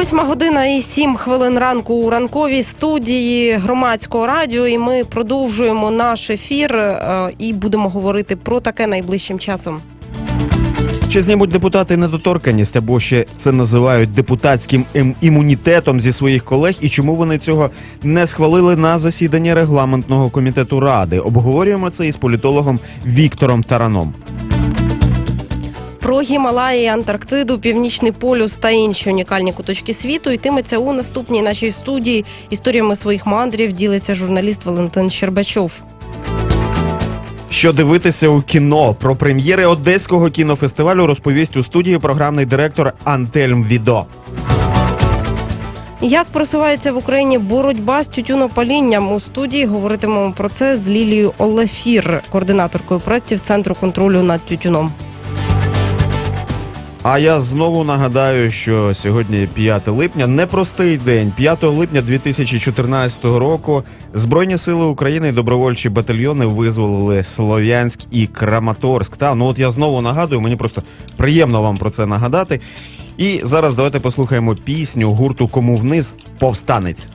Восьма година і сім хвилин ранку у ранковій студії громадського радіо. І ми продовжуємо наш ефір е, і будемо говорити про таке найближчим часом. Чи знімуть депутати недоторканність або ще це називають депутатським ім- імунітетом зі своїх колег, і чому вони цього не схвалили на засіданні регламентного комітету ради? Обговорюємо це із політологом Віктором Тараном. Про Гімалаї, Антарктиду, Північний полюс та інші унікальні куточки світу йтиметься у наступній нашій студії. Історіями своїх мандрів ділиться журналіст Валентин Щербачов. Що дивитися у кіно про прем'єри одеського кінофестивалю розповість у студії програмний директор Антельм Відо. Як просувається в Україні боротьба з тютюнопалінням у студії? Говоритимемо про це з Лілією Олефір, координаторкою проєктів Центру контролю над тютюном. А я знову нагадаю, що сьогодні 5 липня, непростий день. 5 липня 2014 року Збройні сили України і добровольчі батальйони визволили Слов'янськ і Краматорськ. Та ну от я знову нагадую, мені просто приємно вам про це нагадати. І зараз давайте послухаємо пісню гурту Кому вниз повстанець.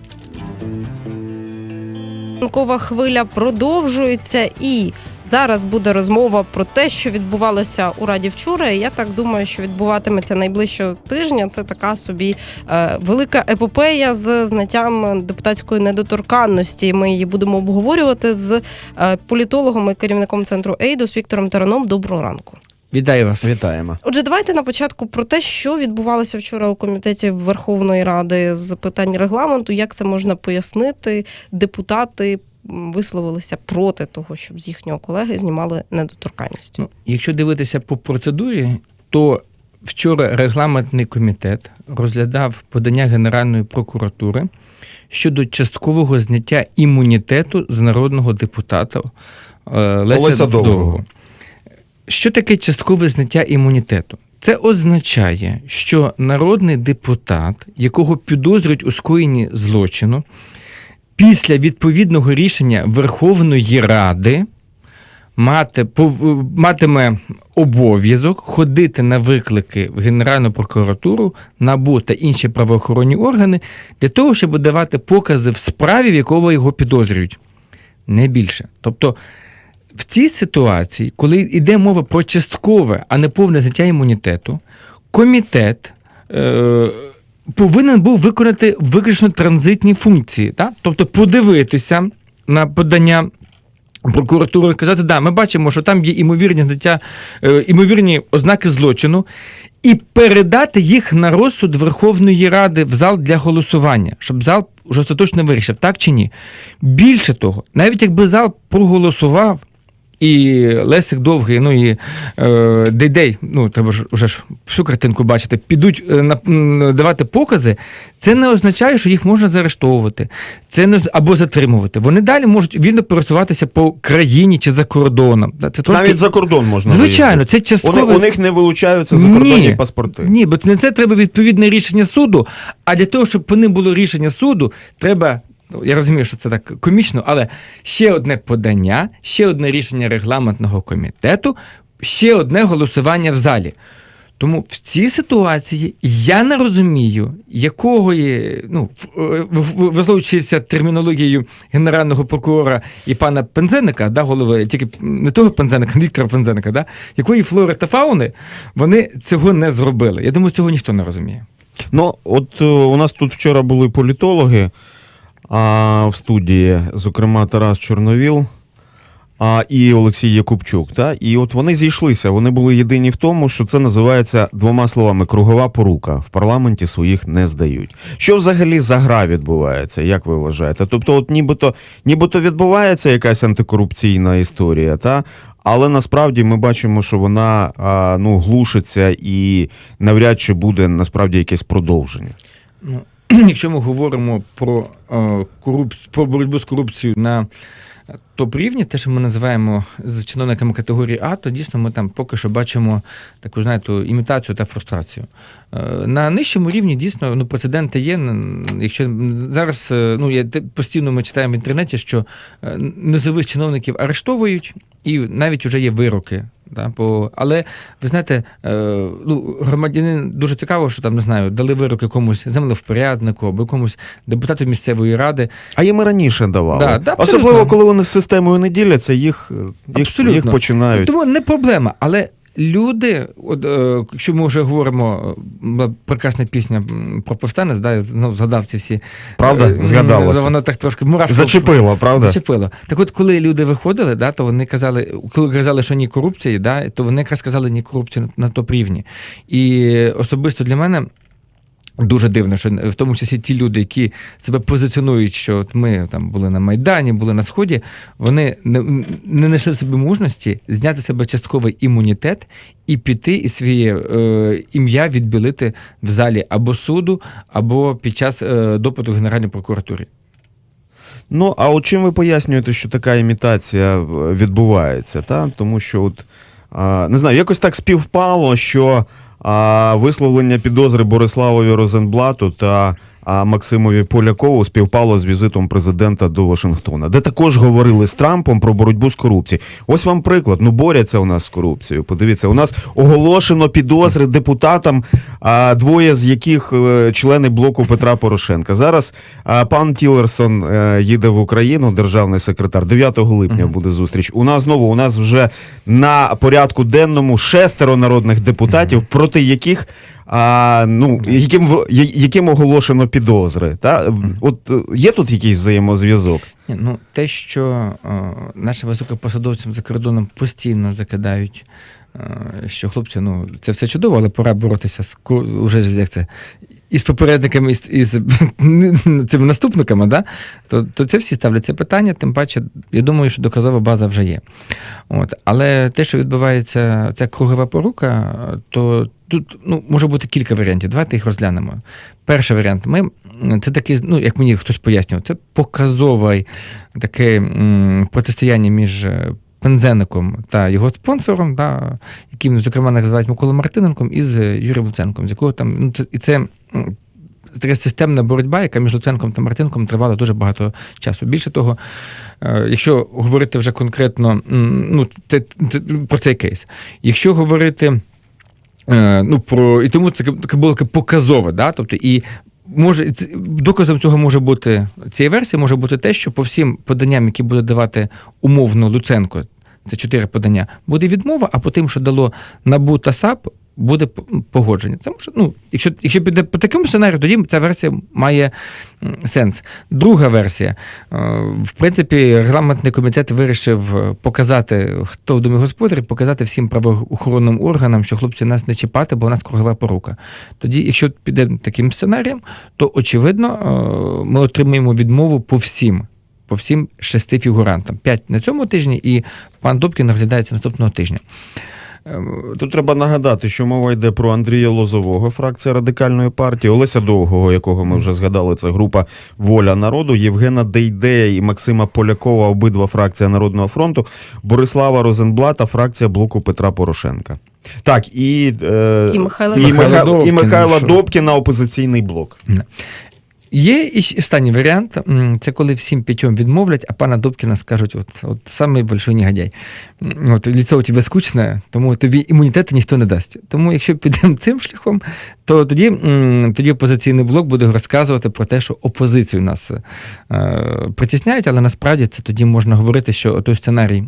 Ранкова хвиля продовжується і. Зараз буде розмова про те, що відбувалося у раді вчора. І я так думаю, що відбуватиметься найближчого тижня. Це така собі е, велика епопея з зняттям депутатської недоторканності. Ми її будемо обговорювати з е, політологом і керівником центру Ейдос Віктором Тараном. Доброго ранку. Вітаю вас. Вітаємо. Отже, давайте на початку про те, що відбувалося вчора у комітеті Верховної Ради з питань регламенту, як це можна пояснити. Депутати висловилися проти того, щоб з їхнього колеги знімали недоторканність. Ну, якщо дивитися по процедурі, то вчора регламентний комітет розглядав подання Генеральної прокуратури щодо часткового зняття імунітету з народного депутата е, Леся, Довгого. Довгого. Що таке часткове зняття імунітету? Це означає, що народний депутат, якого підозрюють у скоєнні злочину, після відповідного рішення Верховної Ради мати, матиме обов'язок ходити на виклики в Генеральну прокуратуру, НАБУ та інші правоохоронні органи для того, щоб давати покази в справі, в якого його підозрюють. Не більше. Тобто в цій ситуації, коли йде мова про часткове, а не повне зняття імунітету, комітет. Е- Повинен був виконати виключно транзитні функції, так? тобто подивитися на подання прокуратури казати, да, ми бачимо, що там є імовірні зняття, е, імовірні ознаки злочину, і передати їх на розсуд Верховної Ради в зал для голосування, щоб зал вже остаточно вирішив, так чи ні. Більше того, навіть якби зал проголосував. І Лесик довгий, ну і е, Дейдей, ну треба ж уже ж всю картинку бачити, підуть е, на, давати покази, це не означає, що їх можна заарештовувати, це не або затримувати. Вони далі можуть вільно пересуватися по країні чи за кордоном. Це трошки... Навіть за кордон можна Звичайно, виїздити. це частково. Вони, у них не вилучаються закордонні Ні. паспорти. Ні, бо це треба відповідне рішення суду. А для того, щоб по ним було рішення суду, треба. Ну, Я розумію, що це так комічно, але ще одне подання, ще одне рішення регламентного комітету, ще одне голосування в залі. Тому в цій ситуації я не розумію, якого є, ну, висловлюючися термінологією генерального прокурора і пана Пензеника, да, голови, тільки не того Пензеника, Віктора Пензеника, да, якої флори та фауни вони цього не зробили. Я думаю, цього ніхто не розуміє. Ну, от е, у нас тут вчора були політологи а, в студії, зокрема Тарас Чорновіл а, і Олексій Якубчук. Та? І от вони зійшлися. Вони були єдині в тому, що це називається двома словами кругова порука. В парламенті своїх не здають. Що взагалі за гра відбувається, як ви вважаєте? Тобто, от нібито, нібито відбувається якась антикорупційна історія, та? Але насправді ми бачимо, що вона а, ну, глушиться і навряд чи буде насправді якесь продовження. Ну, якщо ми говоримо про, е, корупц... про боротьбу з корупцією на топ-рівні, те, що ми називаємо з чиновниками категорії А, то дійсно ми там поки що бачимо таку, знаєте, імітацію та фрустрацію. Е, На нижчому рівні дійсно ну, прецеденти є. Якщо зараз е, ну, я, постійно ми читаємо в інтернеті, що низових чиновників арештовують. і навіть вже є вироки. Да, бо, Але ви знаєте, е, ну, громадянин дуже цікаво, що там не знаю, дали вирок якомусь землевпоряднику або якомусь депутату місцевої ради. А їм і раніше давали. Да, да, абсолютно. Особливо, коли вони з системою не діляться, їх, їх, Абсолютно. їх починають. Тому не проблема. Але люди, от, е, якщо ми вже говоримо, е, прекрасна пісня про повстанець, да, я знов згадав ці всі. Правда? е, Згадалося. Воно так трошки мурашко. Зачепило, правда? Зачепило. Так от, коли люди виходили, да, то вони казали, коли казали, що ні корупції, да, то вони якраз казали ні корупції на, на топ рівні. І особисто для мене. Дуже дивно, що в тому числі ті люди, які себе позиціонують, що от ми там були на Майдані, були на Сході, вони не, не знайшли в собі мужності зняти себе частковий імунітет і піти і своє е, ім'я відбілити в залі або суду, або під час е, допиту в Генеральній прокуратурі. Ну, а от чим ви пояснюєте, що така імітація е, відбувається? Та? Тому що, от, а, не знаю, якось так співпало, що а, висловлення підозри Бориславові Розенблату та а, Максимові Полякову співпало з візитом президента до Вашингтона, де також говорили з Трампом про боротьбу з корупцією. Ось вам приклад. Ну, борються у нас з корупцією. Подивіться, у нас оголошено підозри депутатам, а, двоє з яких е, члени блоку Петра Порошенка. Зараз пан Тілерсон е, їде в Україну, державний секретар. 9 липня буде зустріч. У нас знову у нас вже на порядку денному шестеро народних депутатів, проти яких. А, ну, яким, яким оголошено підозри. Та? От е, є тут якийсь взаємозв'язок? Ні, ну те, що е, нашим високопосадовцям за кордоном постійно закидають, е, що хлопці, ну це все чудово, але пора боротися з уже як це. Із попередниками, із, із цими наступниками, да? то, то це всі ставлять це питання, тим паче, я думаю, що доказова база вже є. От. Але те, що відбувається, ця кругова порука, то тут ну, може бути кілька варіантів. Давайте їх розглянемо. Перший варіант. Ми, це такий, ну, як мені хтось пояснював, це показове таке протистояння між е, Пензенником та його спонсором, да, яким, зокрема, називають Миколою Мартиненком, і з е, Юрієм Луценком, з якого там. Ну, це, і це така системна боротьба, яка між Луценком та Мартинком тривала дуже багато часу. Більше того, е, якщо говорити вже конкретно ну, це, це, про цей кейс, якщо говорити. Е, ну, про, і тому таке, таке було таке показове, да? тобто, і може, доказом цього може бути, цієї версії може бути те, що по всім поданням, які буде давати умовно Луценко, це чотири подання, буде відмова, а по тим, що дало НАБУ та САП, буде погодження. Це може, ну, якщо, якщо піде по такому сценарію, тоді ця версія має сенс. Друга версія. Е, В принципі, регламентний комітет вирішив е, показати, хто в домі господар, показати всім правоохоронним органам, що хлопці нас не чіпати, бо у нас кругова порука. Тоді, якщо піде таким сценарієм, то очевидно е, ми отримаємо відмову по всім. По всім шести фігурантам. П'ять на цьому тижні, і пан Добкін розглядається наступного тижня. Ем, Тут треба нагадати, що мова йде про Андрія Лозового, фракція радикальної партії, Олеся Довгого, якого ми вже згадали, це група Воля народу, Євгена Дейдея і Максима Полякова, обидва фракція Народного фронту, Борислава Розенблата, фракція блоку Петра Порошенка. Так, і, е, І Михайла і, Добкіна. І Михайла? Добкіна, опозиційний блок. Є і останній варіант це коли всім п'ятьом відмовлять, а пана Добкіна скажуть: от, от самий большой негодяй. От ліцо у тебе скучне, тому тобі імунітету ніхто не дасть. Тому якщо підемо цим шляхом, то тоді, тоді опозиційний блок буде розказувати про те, що опозицію нас е, притісняють, але насправді це тоді можна говорити, що той сценарій,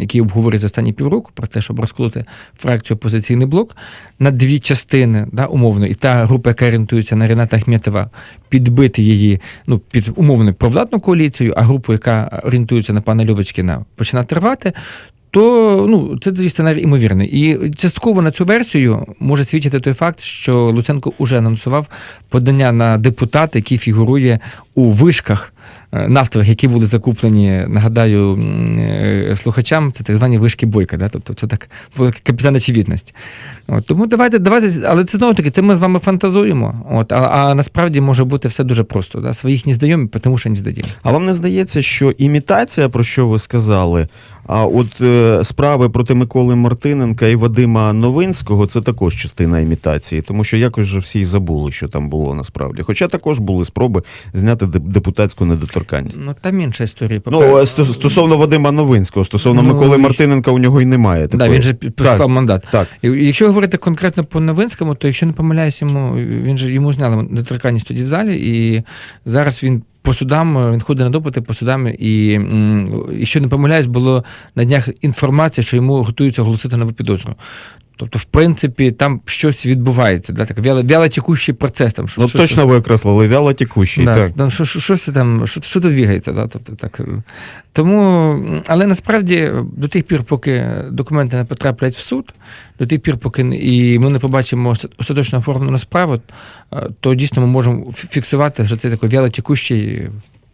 який обговорюється останні півроку, про те, щоб розколоти фракцію опозиційний блок на дві частини, да, умовно, і та група, яка орієнтується на Рената Ахметова, підбити її ну, під умовно провладну коаліцію, а групу, яка орієнтується на пана Льовочкіна, починати рвати. То ну це тоді сценарій імовірний. І частково на цю версію може свідчити той факт, що Луценко уже анонсував подання на депутата, який фігурує у вишках нафтових, які були закуплені, нагадаю, е, слухачам, це так звані вишки бойка. Да? Тобто це так була капітан очевидність. От, тому давайте, давайте, але це знову таки, це ми з вами фантазуємо. От, а, а насправді може бути все дуже просто. Да? Своїх не здаємо, тому що не здадімо. А вам не здається, що імітація, про що ви сказали, а от е, справи проти Миколи Мартиненка і Вадима Новинського це також частина імітації, тому що якось же всі забули, що там було насправді. Хоча також були спроби зняти деп- депутатську недоторканність. Ну там інша історія. Ну, сто- стосовно Вадима Новинського, стосовно Ну, Миколи і- Мартиненка, у нього й немає. Да, він же прислав мандат. Так. І Якщо говорити конкретно по Новинському, то якщо не помиляюсь, йому він же йому зняли недоторканність тоді в залі, і зараз він по судам він ходить на допити по судам. І якщо не помиляюсь, було на днях інформація, що йому готуються оголосити нову підозру. Тобто, в принципі, там щось відбувається, да, так, вяло, вялотекущий процес. Там, що, Ну що- точно ви окреслили, вяло текущий. Да, Так. там, що, що, що, це там, що, що тут двігається, да, тобто, так. Тому, але насправді до тих пір, поки документи не потраплять в суд, до тих пір, поки і ми не побачимо оста- остаточно оформлену справу, е, то дійсно ми можемо фіксувати, що це такий вялотекущий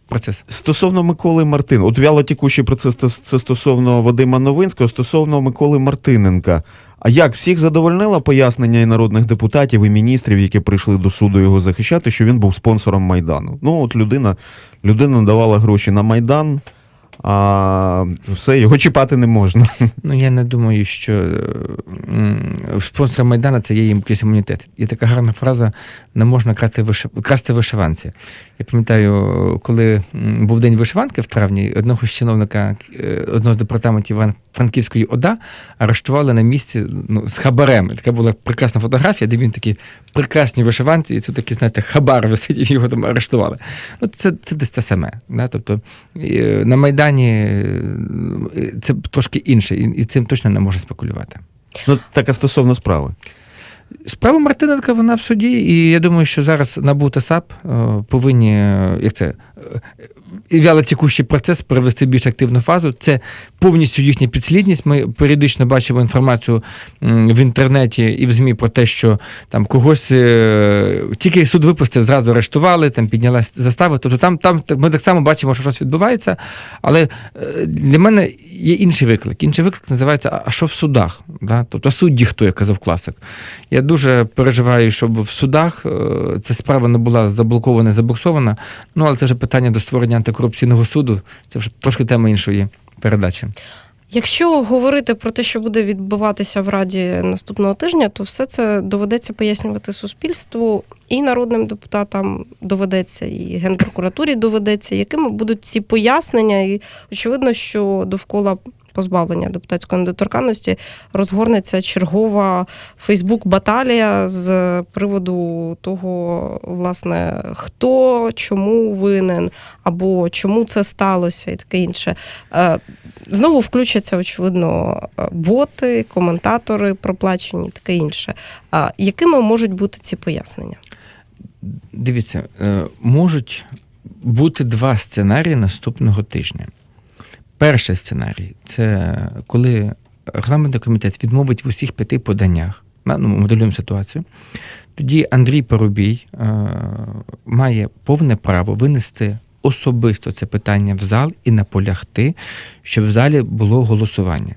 процес. Стосовно Миколи Мартин, от вялотекущий процес це, це стосовно Вадима Новинського, стосовно Миколи Мартиненка. А як всіх задовольнило пояснення і народних депутатів, і міністрів, які прийшли до суду його захищати, що він був спонсором Майдану? Ну, от людина, людина давала гроші на Майдан, а все, його чіпати не можна. Ну, я не думаю, що спонсор Майдана це є їм якийсь імунітет. Є така гарна фраза: не можна красти, виши... красти вишиванці. Я пам'ятаю, коли був день вишиванки в травні, одного з чиновника е, одного з департаментів Франківської ОДА арештували на місці ну, з хабарем. Така була прекрасна фотографія, де він такі прекрасні вишиванці, і тут такий, знаєте, хабар висить, і його там арештували. Ну, це, це десь те саме. Да? Тобто е, на Майдані е, це трошки інше, і, цим точно не можна спекулювати. Ну, так, а стосовно справи. Справа Мартиненка вона в суді, і я думаю, що зараз НАБУ та САП е, повинні, е, як це, і процес перевести в більш активну фазу. Це повністю їхня підслідність. Ми періодично бачимо інформацію в інтернеті і в ЗМІ про те, що там когось е, тільки суд випустив, зразу арештували, там піднялась застава. Тобто там, там ми так само бачимо, що щось відбувається. Але е, для мене є інший виклик. Інший виклик називається А- що в судах? Да? Тобто судді хто, як казав класик. Я дуже переживаю, щоб в судах е, ця справа не була заблокована, забуксована. Ну, але це вже питання до створення антикорупційного суду. Це вже трошки тема іншої передачі. Якщо говорити про те, що буде відбуватися в Раді наступного тижня, то все це доведеться пояснювати суспільству і народним депутатам доведеться, і генпрокуратурі доведеться, якими будуть ці пояснення. І очевидно, що довкола позбавлення депутатської недоторканності розгорнеться чергова Фейсбук-баталія з приводу того, власне, хто чому винен, або чому це сталося, і таке інше. Е, Знову включаться, очевидно, е, боти, коментатори проплачені, і таке інше. А якими можуть бути ці пояснення? Дивіться, е, можуть бути два сценарії наступного тижня. Перший сценарій це коли регламентний комітет відмовить в усіх п'яти поданнях. Ну, моделюємо ситуацію. Тоді Андрій Парубій е, має повне право винести особисто це питання в зал і наполягти, щоб в залі було голосування.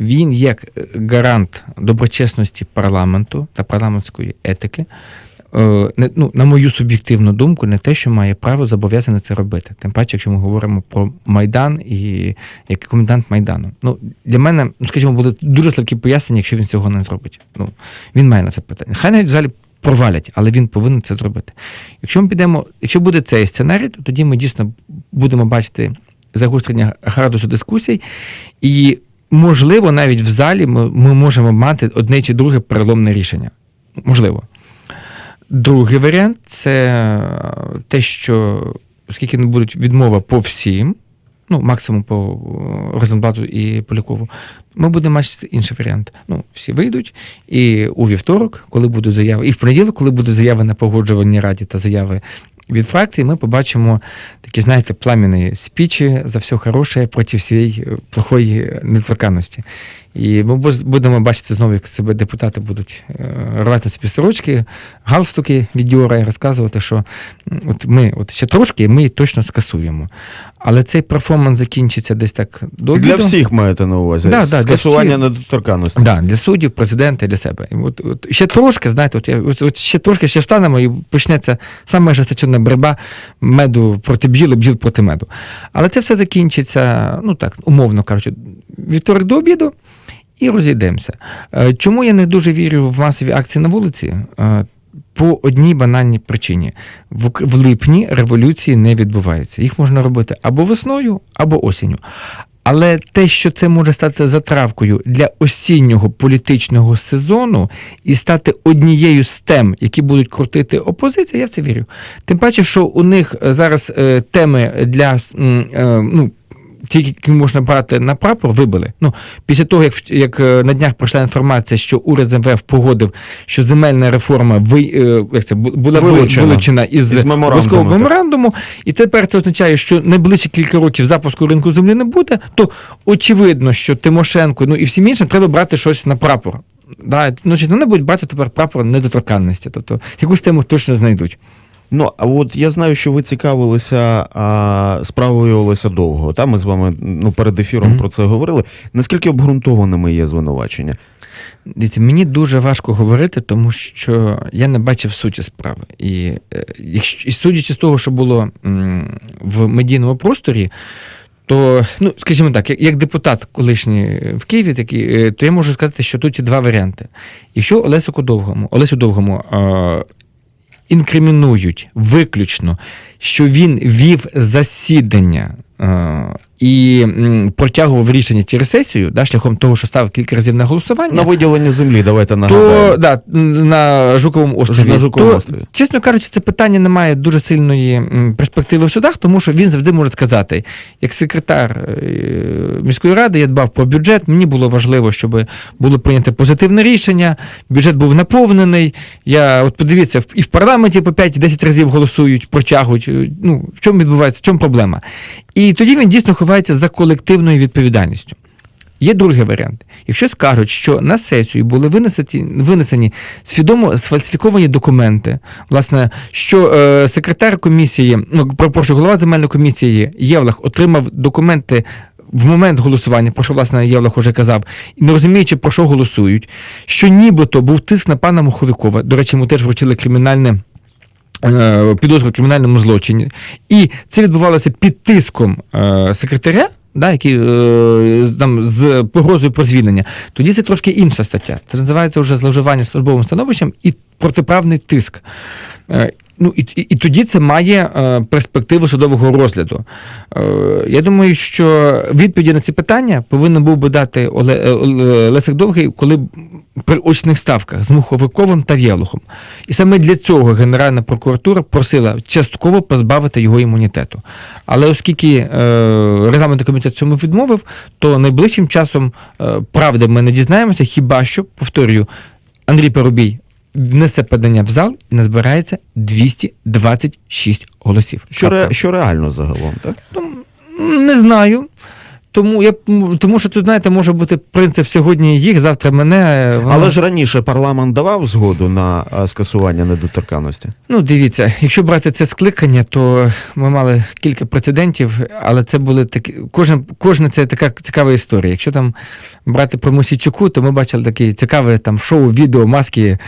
Він, як гарант доброчесності парламенту та парламентської етики, не- ну, на мою суб'єктивну думку, не те, що має право зобов'язане це робити. Тим паче, якщо ми говоримо про Майдан і як комендант Майдану. Ну, для мене, ну, скажімо, буде дуже слабкі пояснення, якщо він цього не зробить. Ну, він має на це питання. Хай навіть в залі провалять, але він повинен це зробити. Якщо ми підемо, якщо буде цей сценарій, то тоді ми дійсно будемо бачити загострення градусу дискусій, і можливо, навіть в залі ми, ми можемо мати одне чи друге переломне рішення. Можливо. Другий варіант це те, що оскільки не будуть відмова по всім, ну, максимум по е, Розенблату і Полякову, ми будемо бачити інший варіант. Ну, всі вийдуть, і у вівторок, коли будуть заяви, і в понеділок, коли будуть заяви на погоджувальній раді та заяви від фракції, ми побачимо такі, знаєте, пламенні спічі за все хороше проти всієї е, плохої недоторканності. І ми будемо бачити знову, як себе депутати будуть е, рвати собі сорочки, галстуки від Діора і розказувати, що от ми от ще трошки, ми точно скасуємо. Але цей перформанс закінчиться десь так до Для всіх маєте на увазі. Да, да, Скасування недоторканності. Да, для суддів, президента і для себе. І от, от ще трошки, знаєте, от, от, от ще трошки ще встанемо і почнеться саме жесточинна боротьба меду проти бджіл і бджіл проти меду. Але це все закінчиться, ну так, умовно кажучи, вівторок до обіду і розійдемося. Е, Чому я не дуже вірю в масові акції на вулиці? Е, по одній банальній причині: в, липні революції не відбуваються. Їх можна робити або весною, або осінню. Але те, що це може стати затравкою для осіннього політичного сезону і стати однією з тем, які будуть крутити опозиція, я в це вірю. Тим паче, що у них е, зараз теми для ну. Ті, які можна брати на прапор, вибили. Ну, після того, як, як е, на днях пройшла інформація, що уряд МВФ погодив, що земельна реформа ви, е, як це, була Вилучена. вилучена із, Із меморандуму, меморандуму, і тепер це означає, що найближчі кілька років запуску ринку землі не буде, то очевидно, що Тимошенко, ну і всім іншим треба брати щось на прапор. Да, ну, вони будуть брати тепер прапор недоторканності, тобто якусь тему точно знайдуть. Ну, а от я знаю, що ви цікавилися а, справою Олеся Довгого. Та ми з вами ну, перед ефіром Мгм. про це говорили. Наскільки обґрунтованими є звинувачення? Дивіться, мені дуже важко говорити, тому що я не бачив суті справи. І, е, і судячи з того, що було в медійному просторі, то, ну, скажімо так, як, як депутат колишній в Києві, такий, е, то я можу сказати, що тут є два варіанти. Якщо Олесику Довгому, Олесю Довгому е, інкримінують виключно, що він вів засідання. І протягував рішення через сесію, да, шляхом того, що ставив кілька разів на голосування, На виділення землі, давайте то да, на Жуковому острові. На Жуковому то, острові. Чесно кажучи, це питання не має дуже сильної перспективи в судах, тому що він завжди може сказати, як секретар е, міської ради, я дбав про бюджет. Мені було важливо, щоб було прийнято позитивне рішення. Бюджет був наповнений. Я от подивіться, і в парламенті по 5-10 разів голосують, протягують. Е, Ну в чому відбувається, в чому проблема? І тоді він дійсно ховається за колективною відповідальністю. Є другий варіант. Якщо скажуть, що на сесію були винесені, винесені свідомо сфальсифіковані документи, власне, що е, секретар комісії, ну прошу, голова земельної комісії Євлах отримав документи. В момент голосування, про що власне Євлах уже казав, і не розуміючи, про що голосують, що нібито був тиск на пана Муховикова. До речі, йому теж вручили кримінальне підозру в кримінальному злочині. І це відбувалося під тиском е, секретаря. Да, які е, там з погрозою про звільнення, тоді це трошки інша стаття. Це називається вже зловживання службовим становищем і протиправний тиск. Е, ну і, і, і тоді це має е, перспективу судового розгляду. Е, я думаю, що відповіді на ці питання повинен був би дати Оле, е, Оле- Лесик Довгий, коли при очних ставках з Муховиковим та Вєлухом. І саме для цього Генеральна прокуратура просила частково позбавити його імунітету. Але оскільки е, регламентний комітет цьому відмовив, то найближчим часом е, правди ми не дізнаємося, хіба що, повторюю, Андрій Парубій внесе подання в зал і назбирається 226 голосів. Що, ре, що реально загалом, так? Не знаю. Тому я тому, що тут, знаєте, може бути принцип сьогодні їх, завтра мене. воно- Але ж раніше парламент давав згоду на скасування недоторканності. Ну, дивіться, якщо брати це скликання, то ми мали кілька прецедентів, але це були такі. Кожен, кожна це така цікава історія. Якщо там брати про Мосійчуку, то ми бачили такі цікаві там шоу, відео, маски.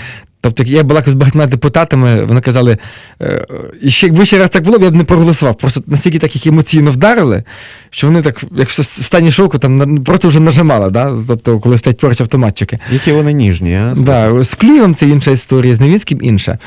Тобто я балакав з багатьма депутатами, вони казали, е, ще якби ще раз так було я б не проголосував. Просто настільки так їх емоційно вдарили, що вони так, як в стані шоку, там просто вже нажимали, да? тобто, коли стоять поруч автоматчики. Які вони ніжні, а? Да, з Клюєвом це інша історія, з Новінським інша.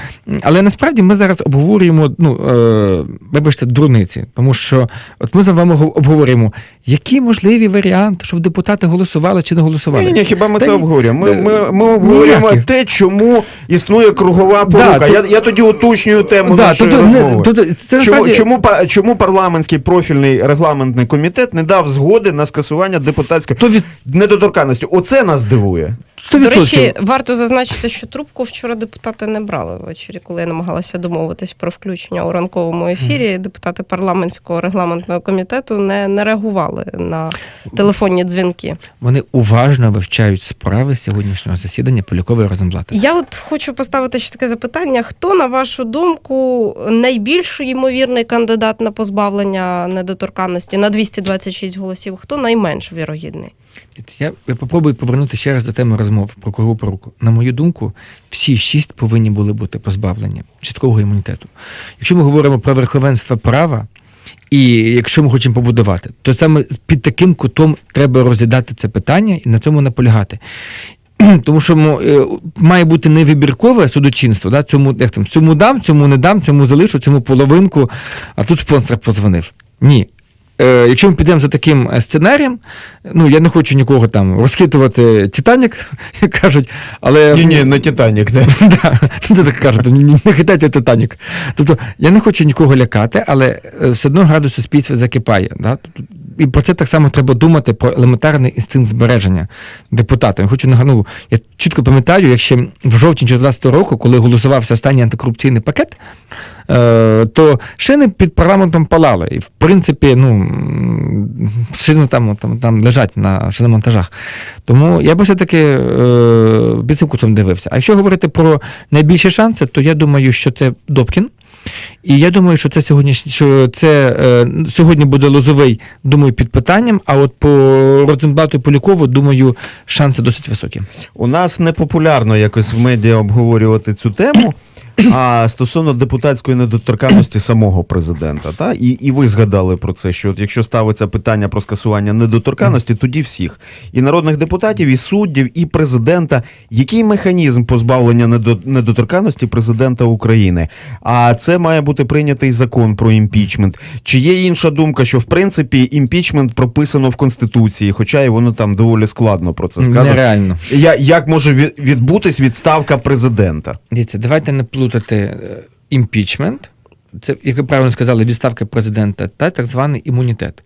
Але насправді ми зараз обговорюємо, ну, е, вибачте, дурниці. Тому що от ми з вами го- обговорюємо, які можливі варіанти, щоб депутати голосували чи не голосували. Ні, ні, хіба ми Та це обговорюємо? Ми, ми, ми обговорюємо ніяких. те, чому існує кругова порука. то- я, я тоді уточнюю тему Да, нашої не- розмови. тобто, це Чому, насправді- чому, па- чому парламентський профільний регламентний комітет не дав згоди на скасування депутатської То від недоторканності? Оце нас дивує. 100%. До речі, варто зазначити, що трубку вчора депутати не брали ввечері, коли я намагалася домовитись про включення у ранковому ефірі. Депутати парламентського регламентного комітету не, не реагували на телефонні дзвінки. Вони уважно вивчають справи сьогоднішнього засідання Полякової Розенблата. Я от хочу поставити ще таке запитання: хто, на вашу думку, найбільш ймовірний кандидат на позбавлення недоторканності на 226 голосів? Хто найменш вірогідний? Я, я попробую повернути ще раз до теми розмов про кругу поруку. На мою думку, всі шість повинні були бути позбавлені часткового імунітету. Якщо ми говоримо про верховенство права, і якщо ми хочемо побудувати, то саме під таким кутом треба розглядати це питання і на цьому наполягати. тому що е, має бути не вибіркове судочинство. Да? Цьому, як там, цьому дам, цьому не дам, цьому залишу, цьому половинку, а тут спонсор позвонив. Ні. Е, якщо ми підемо за таким е, сценарієм, ну я не хочу нікого там розхитувати Титанік, як кажуть, але Ні, ні, не Титанік, да. Да, це так кажуть, не хитайте Титанік. Тобто я не хочу нікого лякати, але е, все одно градус суспільства закипає. Да? І про це так само треба думати про елементарний інстинкт збереження депутата. Я хочу нагадати, я чітко пам'ятаю, як ще в жовтні 2014 року, коли голосувався останній антикорупційний пакет, е, то шини під парламентом палали. І в принципі, ну шини там, там, там лежать на шиномонтажах. Тому я би все-таки е, під цим кутом дивився. А якщо говорити про найбільші шанси, то я думаю, що це Добкін. І я думаю, що це сьогодні, що це е, сьогодні буде лозовий, думаю, під питанням. А от по Розенблату і Полякову, думаю, шанси досить високі. У нас не популярно якось в медіа обговорювати цю тему. А стосовно депутатської недоторканності самого президента, та і, і ви згадали про це, що от якщо ставиться питання про скасування недоторканності, тоді всіх і народних депутатів, і суддів, і президента. Який механізм позбавлення недо, недоторканності президента України? А це має бути прийнятий закон про імпічмент. Чи є інша думка, що в принципі імпічмент прописано в конституції, хоча і воно там доволі складно про це сказано. Нереально. Я, як може відбутись відставка президента? Дивіться, давайте не плутати е, імпічмент, це, як ви правильно сказали, відставка президента та так званий імунітет.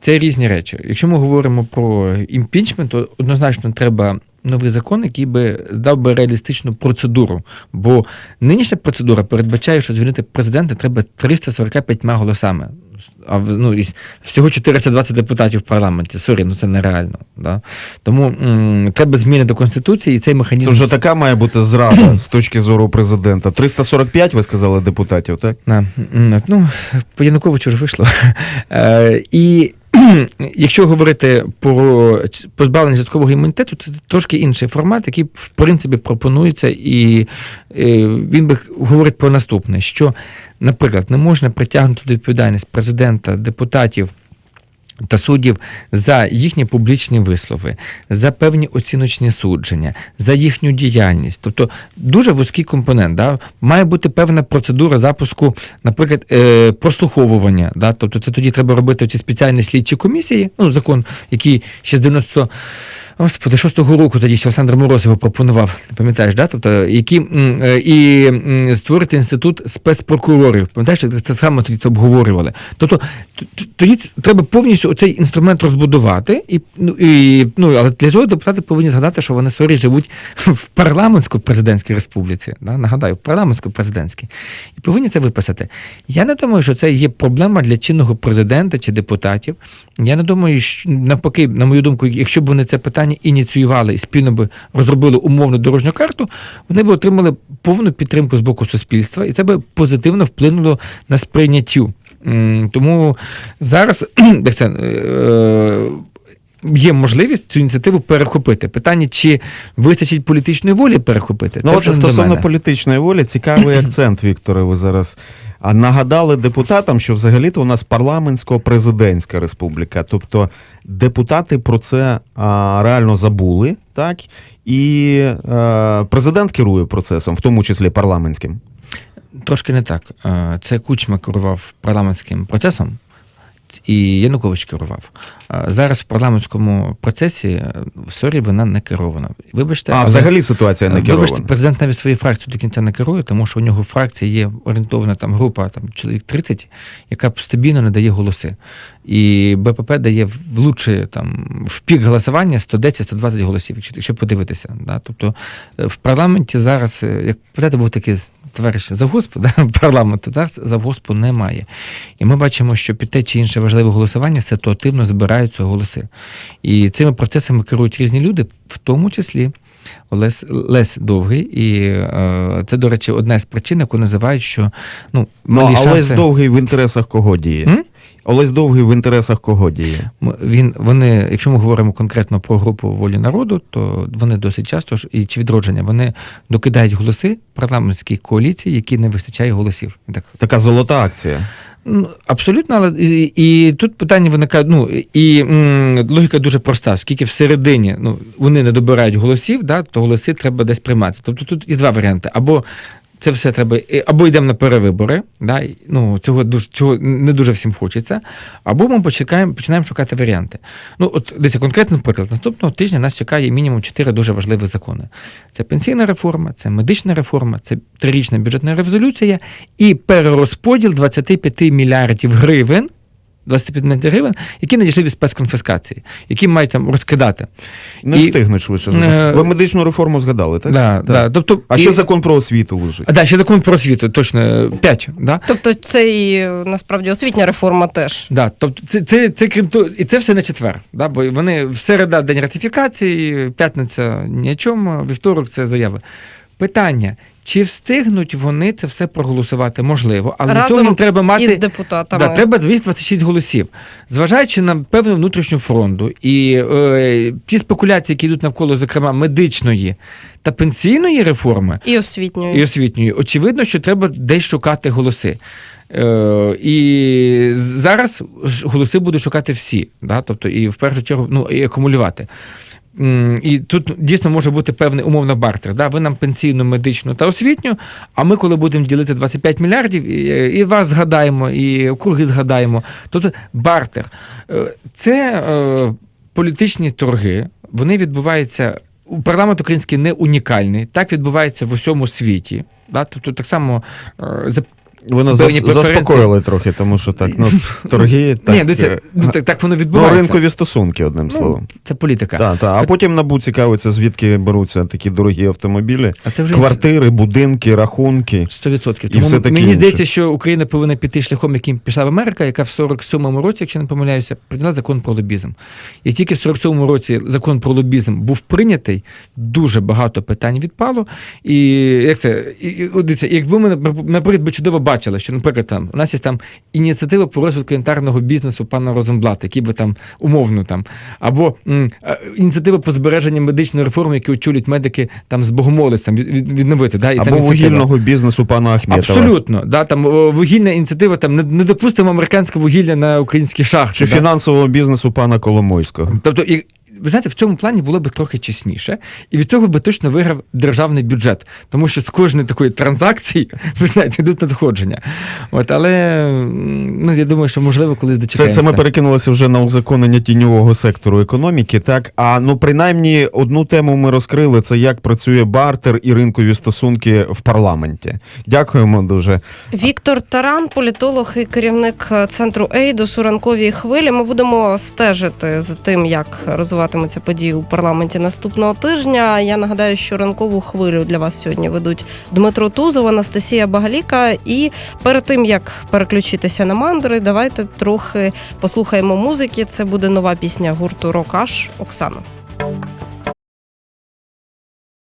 Це різні речі. Якщо ми говоримо про імпічмент, то однозначно треба новий закон, який би дав би реалістичну процедуру. Бо нинішня процедура передбачає, що звільнити президента треба 345 голосами. А ну, і всього 420 депутатів в парламенті. Сорі, ну це нереально. Да? Тому м, треба зміни до Конституції, і цей механізм. Це вже така має бути зрада з точки зору президента. 345, ви сказали, депутатів, так? Да. ну, по Януковичу ж вийшло. Е, і якщо говорити про позбавлення часткового імунітету, це трошки інший формат, який в принципі пропонується, і е, він би говорить про наступне: що, наприклад, не можна притягнути до відповідальність президента, депутатів. Та суддів за їхні публічні вислови, за певні оціночні судження, за їхню діяльність. Тобто дуже вузький компонент. Да? Має бути певна процедура запуску, наприклад, е, прослуховування. Да? Тобто це тоді треба робити ці спеціальні слідчі комісії, ну, закон, який ще з 90 Господи, шостого року тоді Олександр Мороз його пропонував, пам'ятаєш, да? тобто, які, е, і створити інститут спецпрокурорів. Пам'ятаєш, це саме тоді це обговорювали. Тобто тоді треба повністю цей інструмент розбудувати, і, ну, і, ну, але для цього депутати повинні згадати, що вони сорі живуть в парламентсько-президентській республіці. Да? Нагадаю, парламентсько-президентській. І повинні це виписати. Я не думаю, що це є проблема для чинного президента чи депутатів. Я не думаю, що навпаки, на мою думку, якщо б вони це питання ініціювали і спільно би розробили умовну дорожню карту, вони б отримали повну підтримку з боку суспільства, і це би позитивно вплинуло на сприйняттю. Тому зараз це, є можливість цю ініціативу перехопити. Питання, чи вистачить політичної волі перехопити, Ну, це от стосовно політичної волі, цікавий акцент, Вікторе, ви зараз а нагадали депутатам, що взагалі-то у нас парламентсько-президентська республіка. Тобто депутати про це а, реально забули, так? І е, президент керує процесом, в тому числі парламентським. Трошки не так. Е, Це Кучма керував парламентським процесом, і Янукович керував. Е, Зараз в парламентському процесі е, сорі, вона не керована. Вибачте, А, але- взагалі ситуація не Вибачте, президент навіть свою фракцію до кінця не керує, тому що у нього в фракції є орієнтована там група, там чоловік 30, яка стабільно не дає голоси. І БПП дає в лучше там в пік голосування 110-120 голосів, якщо, якщо подивитися. Да? Тобто е, в парламенті зараз, е, як пам'ятаєте, був такий товариш завгоспу, да? парламенту, зараз завгоспу немає. І ми бачимо, що під те чи інше важливе голосування ситуативно збираються голоси. І цими процесами керують різні люди, в тому числі Олес Лес Довгий. І е, це, до речі, одна з причин, яку називають, що ну, Ну, малі а Олесь шанси. Довгий в інтересах кого діє? М? Олесь Довгий в інтересах кого діє? Він, вони, якщо ми говоримо конкретно про групу волі народу, то вони досить часто ж і чи відродження вони докидають голоси парламентській коаліції, які не вистачає голосів. Так Така золота акція. Ну, Абсолютно, але і, і тут питання виникає. Ну і м, логіка дуже проста, оскільки всередині ну, вони не добирають голосів, да, то голоси треба десь приймати. Тобто тут є два варіанти. Або це все треба, або йдемо на перевибори, да, ну, цього, дуже, цього не дуже всім хочеться, або ми почекаємо, починаємо шукати варіанти. Ну, от десь конкретний приклад. Наступного тижня нас чекає мінімум чотири дуже важливі закони: це пенсійна реформа, це медична реформа, це трирічна бюджетна резолюція і перерозподіл 25 мільярдів гривень. 25 мільярдів гривень, які надійшли від спецконфіскації, які мають там розкидати. Не І- встигнуть швидше. Е. Ви медичну реформу згадали, так? Да, Так. да, тобто, А і- ще закон про освіту лежить. А, да, ще закон про освіту, точно 5. Да? Тобто, це і насправді освітня реформа теж. Да, тобто це, це, це крім того, і це все на четвер. Да, бо вони в середа день ратифікації, п'ятниця ні о чому, вівторок це заяви. Питання: чи встигнуть вони це все проголосувати? Можливо, але для Разом цього їм треба Із мати. депутатами. Да, треба 226 голосів. Зважаючи на певну внутрішню фронту і е, ті спекуляції, які йдуть навколо, зокрема, медичної та пенсійної реформи, І освітньою. і освітньої. Очевидно, що треба десь шукати голоси. Е, і зараз голоси будуть шукати всі, да? тобто і в першу чергу ну, і акумулювати. І тут дійсно може бути певний умовно бартер. Да? Ви нам пенсійну, медичну та освітню, а ми, коли будемо ділити 25 мільярдів, і, і вас згадаємо, і округи згадаємо. Тобто бартер. Е, Це е, політичні торги, вони відбуваються. Парламент український не унікальний, так відбувається в усьому світі. Да? Тобто так само е, за Нас Певні зас- преференції. заспокоїли трохи, тому що так, ну, торги, так, Ні, ну, це, е, ну, так, так воно ну, відбувається. ринкові стосунки, одним словом. Це політика. Так, так. А потім набу цікавиться, звідки беруться такі дорогі автомобілі, А це вже квартири, будинки, рахунки. 100%. І Тому все таке мені інше. здається, що Україна повинна піти шляхом, яким пішла в Америка, яка в 47-му році, якщо не помиляюся, прийняла закон про лобізм. І тільки в 47-му році закон про лобізм був прийнятий, дуже багато питань відпало. І як це, і, і, от дивіться, якби ми, наприклад, би чудово бачили, що, наприклад, там у нас є там ініціатива по розвитку янтарного бізнесу пана Розенблата, який би там умовно там, або м, а, ініціатива по збереженню медичної реформи, які очолюють медики там з богомолець, там від, від- відновити. Да, і там Або ініціатива. вугільного бізнесу пана Ахметова. Абсолютно, да, там о, вугільна ініціатива, там не, не допустимо американське вугілля на українські шахти. Чи да. фінансового бізнесу пана Коломойського. Тобто, і, ви знаєте, в цьому плані було б трохи чесніше, і від цього би точно виграв державний бюджет, тому що з кожної такої транзакції, ви знаєте, йдуть надходження. От, але ну, я думаю, що можливо колись Це, дочекаємося. це ми перекинулися вже на узаконення тіньового сектору економіки. Так, а ну принаймні одну тему ми розкрили: це як працює бартер і ринкові стосунки в парламенті. Дякуємо дуже. Віктор Таран, політолог і керівник е, центру Ейдус у ранковій хвилі. Ми будемо стежити за тим, як розвиватимуться події у парламенті наступного тижня. Я нагадаю, що ранкову хвилю для вас сьогодні ведуть Дмитро Тузов, Анастасія Багаліка. І перед тим як переключитися на мандри, давайте трохи послухаємо музики. Це буде нова пісня гурту Рокаш Оксана.